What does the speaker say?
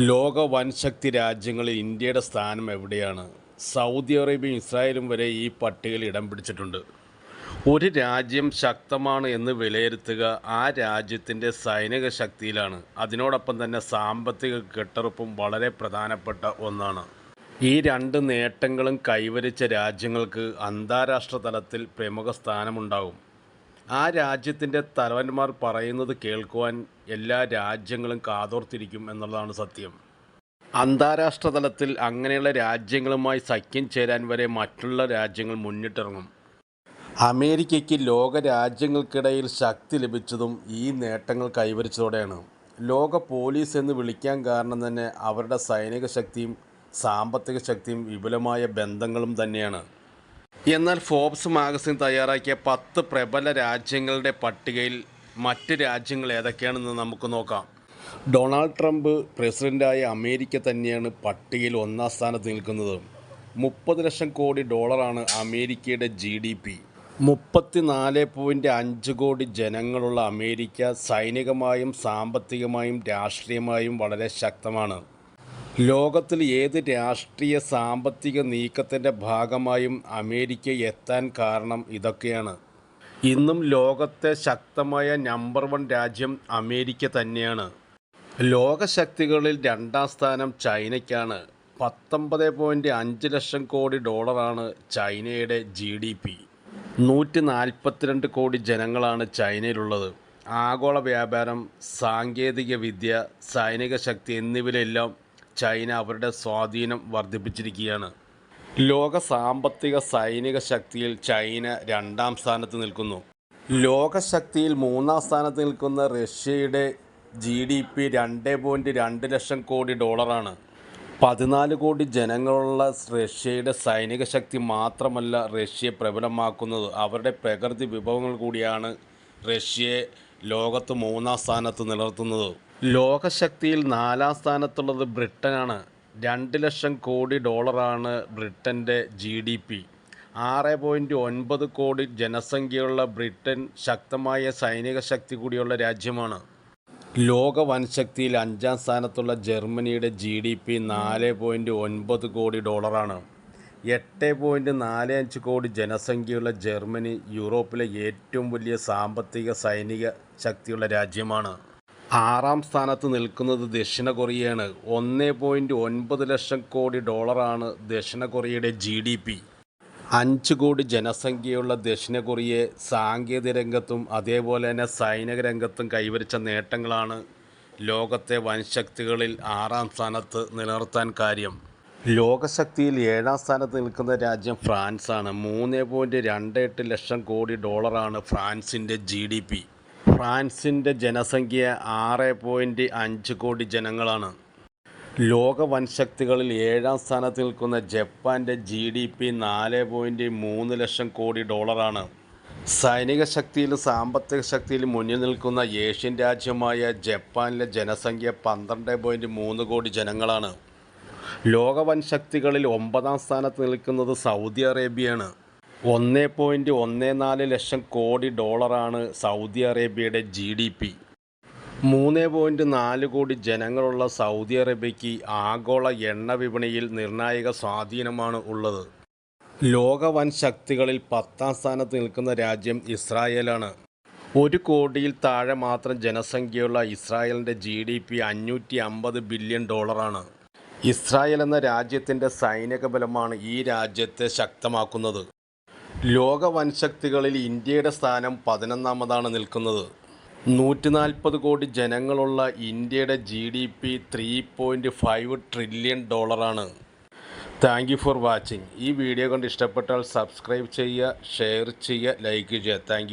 ലോക വൻശക്തി രാജ്യങ്ങളിൽ ഇന്ത്യയുടെ സ്ഥാനം എവിടെയാണ്? സൗദി അറേബ്യയും ഇസ്രായേലും വരെ ഈ പട്ടികയിൽ ഇടം പിടിച്ചിട്ടുണ്ട്. ഒരു രാജ്യം ശക്തമാണ് എന്ന് വിലയിരുത്തുക ആ രാജ്യത്തിന്റെ സൈനിക ശക്തിയിലാണ്. അതിനോടൊപ്പം തന്നെ സാമ്പത്തിക കെട്ടുറപ്പും വളരെ പ്രധാനപ്പെട്ട ഒന്നാണ്. ഈ രണ്ട് നേട്ടങ്ങളും കൈവരിച്ച രാജ്യങ്ങൾക്ക് അന്താരാഷ്ട്ര തലത്തിൽ പ്രമുഖ സ്ഥാനമുണ്ടാകും. ആ രാജ്യത്തിന്റെ തലവന്മാർ പറയുന്നത് കേൾക്കുവാൻ എല്ലാ രാജ്യങ്ങളും കാതോർത്തിരിക്കും എന്നുള്ളതാണ് സത്യം. അന്താരാഷ്ട്ര തലത്തിൽ അങ്ങനെയുള്ള രാജ്യങ്ങളുമായി സഖ്യം ചേരാൻ വരെ മറ്റുള്ള രാജ്യങ്ങൾ മുന്നിട്ടിറങ്ങും. അമേരിക്കയ്ക്ക് ലോക രാജ്യങ്ങൾക്കിടയിൽ ശക്തി ലഭിച്ചതും ഈ നേട്ടങ്ങൾ കൈവരിച്ചതോടെയാണ്. ലോക പോലീസ് എന്ന് വിളിക്കാൻ കാരണം തന്നെ അവരുടെ സൈനിക ശക്തിയും സാമ്പത്തിക ശക്തിയും വിപുലമായ ബന്ധങ്ങളും തന്നെയാണ്. എന്നാൽ ഫോബ്സ് മാഗസിൻ തയ്യാറാക്കിയ പത്ത് പ്രബല രാജ്യങ്ങളുടെ പട്ടികയിൽ മറ്റ് രാജ്യങ്ങൾ ഏതൊക്കെയാണെന്ന് നമുക്ക് നോക്കാം. ഡൊണാൾഡ് ട്രംപ് പ്രസിഡന്റായ അമേരിക്ക തന്നെയാണ് പട്ടികയിൽ ഒന്നാം സ്ഥാനത്ത് നിൽക്കുന്നത്. മുപ്പത് ലക്ഷം കോടി ഡോളറാണ് അമേരിക്കയുടെ ജി ഡി പി. മുപ്പത്തിനാല് പോയിന്റ് അഞ്ച് കോടി ജനങ്ങളുള്ള അമേരിക്ക സൈനികമായും സാമ്പത്തികമായും രാഷ്ട്രീയമായും വളരെ ശക്തമാണ്. ലോകത്തിൽ ഏത് രാഷ്ട്രീയ സാമ്പത്തിക നീക്കത്തിന്റെ ഭാഗമായും അമേരിക്ക എത്താൻ കാരണം ഇതൊക്കെയാണ്. ഇന്നും ലോകത്തെ ശക്തമായ നമ്പർ വൺ രാജ്യം അമേരിക്ക തന്നെയാണ്. ലോകശക്തികളിൽ രണ്ടാം സ്ഥാനം ചൈനയ്ക്കാണ്. പത്തൊമ്പത് പോയിന്റ് അഞ്ച് ലക്ഷം കോടി ഡോളറാണ് ചൈനയുടെ ജി ഡി പി. നൂറ്റി നാൽപ്പത്തിരണ്ട് കോടി ജനങ്ങളാണ് ചൈനയിലുള്ളത്. ആഗോള വ്യാപാരം സാങ്കേതിക വിദ്യ സൈനിക ശക്തി എന്നിവയിലെല്ലാം ചൈന അവരുടെ സ്വാധീനം വർദ്ധിപ്പിച്ചിരിക്കുകയാണ്. ലോക സാമ്പത്തിക സൈനിക ശക്തിയിൽ ചൈന രണ്ടാം സ്ഥാനത്ത് നിൽക്കുന്നു. ലോകശക്തിയിൽ മൂന്നാം സ്ഥാനത്ത് നിൽക്കുന്ന റഷ്യയുടെ ജി ഡി പി രണ്ട് പോയിന്റ് രണ്ട് ലക്ഷം കോടി ഡോളറാണ്. പതിനാല് കോടി ജനങ്ങളുള്ള റഷ്യയുടെ സൈനിക ശക്തി മാത്രമല്ല റഷ്യയെ പ്രബലമാക്കുന്നത്. അവരുടെ പ്രകൃതി വിഭവങ്ങൾ കൂടിയാണ് റഷ്യയെ ലോകത്ത് മൂന്നാം സ്ഥാനത്ത് നിലനിർത്തുന്നത്. ലോകശക്തിയിൽ നാലാം സ്ഥാനത്തുള്ളത് ബ്രിട്ടനാണ്. രണ്ട് ലക്ഷം കോടി ഡോളറാണ് ബ്രിട്ടന്റെ ജി ഡി പി. ആറ് പോയിന്റ് ഒൻപത് കോടി ജനസംഖ്യയുള്ള ബ്രിട്ടൻ ശക്തമായ സൈനിക ശക്തി കൂടിയുള്ള രാജ്യമാണ്. ലോക വൻശക്തിയിൽ അഞ്ചാം സ്ഥാനത്തുള്ള ജർമ്മനിയുടെ ജി ഡി പി നാല് പോയിന്റ് ഒൻപത് കോടി ഡോളറാണ്. എട്ട് പോയിന്റ് നാല് അഞ്ച് കോടി ജനസംഖ്യയുള്ള ജർമ്മനി യൂറോപ്പിലെ ഏറ്റവും വലിയ സാമ്പത്തിക സൈനിക ശക്തിയുള്ള രാജ്യമാണ്. ആറാം സ്ഥാനത്ത് നിൽക്കുന്നത് ദക്ഷിണ കൊറിയയാണ്. ഒന്ന് പോയിന്റ് ഒൻപത് ലക്ഷം കോടി ഡോളറാണ് ദക്ഷിണ കൊറിയയുടെ ജി ഡി പി. അഞ്ച് കോടി ജനസംഖ്യയുള്ള ദക്ഷിണ കൊറിയയെ സാങ്കേതിക രംഗത്തും അതേപോലെ തന്നെ സൈനിക രംഗത്തും കൈവരിച്ച നേട്ടങ്ങളാണ് ലോകത്തെ വൻശക്തികളിൽ ആറാം സ്ഥാനത്ത് നിലനിർത്താൻ കാര്യം. ലോകശക്തിയിൽ ഏഴാം സ്ഥാനത്ത് നിൽക്കുന്ന രാജ്യം ഫ്രാൻസാണ്. മൂന്ന് പോയിന്റ് രണ്ട് എട്ട് ലക്ഷം കോടി ഡോളറാണ് ഫ്രാൻസിന്റെ ജി ഡി പി. ഫ്രാൻസിന്റെ ജനസംഖ്യ ആറ് പോയിന്റ് അഞ്ച് കോടി ജനങ്ങളാണ്. ലോക വൻശക്തികളിൽ ഏഴാം സ്ഥാനത്ത് നിൽക്കുന്ന ജപ്പാന്റെ ജി ഡി പി നാല് പോയിന്റ് മൂന്ന് ലക്ഷം കോടി ഡോളറാണ്. സൈനിക ശക്തിയിലും സാമ്പത്തിക ശക്തിയിലും മുന്നിൽ നിൽക്കുന്ന ഏഷ്യൻ രാജ്യമായ ജപ്പാനിലെ ജനസംഖ്യ പന്ത്രണ്ട് പോയിന്റ് മൂന്ന് കോടി ജനങ്ങളാണ്. ലോക വൻശക്തികളിൽ ഒമ്പതാം സ്ഥാനത്ത് നിൽക്കുന്നത് സൗദി അറേബ്യയാണ്. ഒന്ന് പോയിന്റ് ഒന്ന് നാല് ലക്ഷം കോടി ഡോളറാണ് സൗദി അറേബ്യയുടെ ജി ഡി പി. മൂന്ന് പോയിന്റ് നാല് കോടി ജനങ്ങളുള്ള സൗദി അറേബ്യയ്ക്ക് ആഗോള എണ്ണ വിപണിയിൽ നിർണായക സ്വാധീനമാണ് ഉള്ളത്. ലോക വൻ ശക്തികളിൽ പത്താം സ്ഥാനത്ത് നിൽക്കുന്ന രാജ്യം ഇസ്രായേലാണ്. ഒരു കോടിയിൽ താഴെ മാത്രം ജനസംഖ്യയുള്ള ഇസ്രായേലിന്റെ ജി ഡി പി അഞ്ഞൂറ്റി അമ്പത് ബില്യൺ ഡോളറാണ്. ഇസ്രായേൽ എന്ന രാജ്യത്തിന്റെ സൈനിക ബലമാണ് ഈ രാജ്യത്തെ ശക്തമാക്കുന്നത്. ലോക വൻശക്തികളിൽ ഇന്ത്യയുടെ സ്ഥാനം പതിനൊന്നാമതാണ് നിൽക്കുന്നത്. നൂറ്റി നാൽപ്പത് കോടി ജനങ്ങളുള്ള ഇന്ത്യയുടെ G D P three point five trillion ഡോളറാണ്. താങ്ക് യു ഫോർ വാച്ചിങ് ഈ വീഡിയോ കണ്ട് ഇഷ്ടപ്പെട്ടാൽ സബ്സ്ക്രൈബ് ചെയ്യുക ഷെയർ ചെയ്യുക ലൈക്ക് ചെയ്യുക. താങ്ക്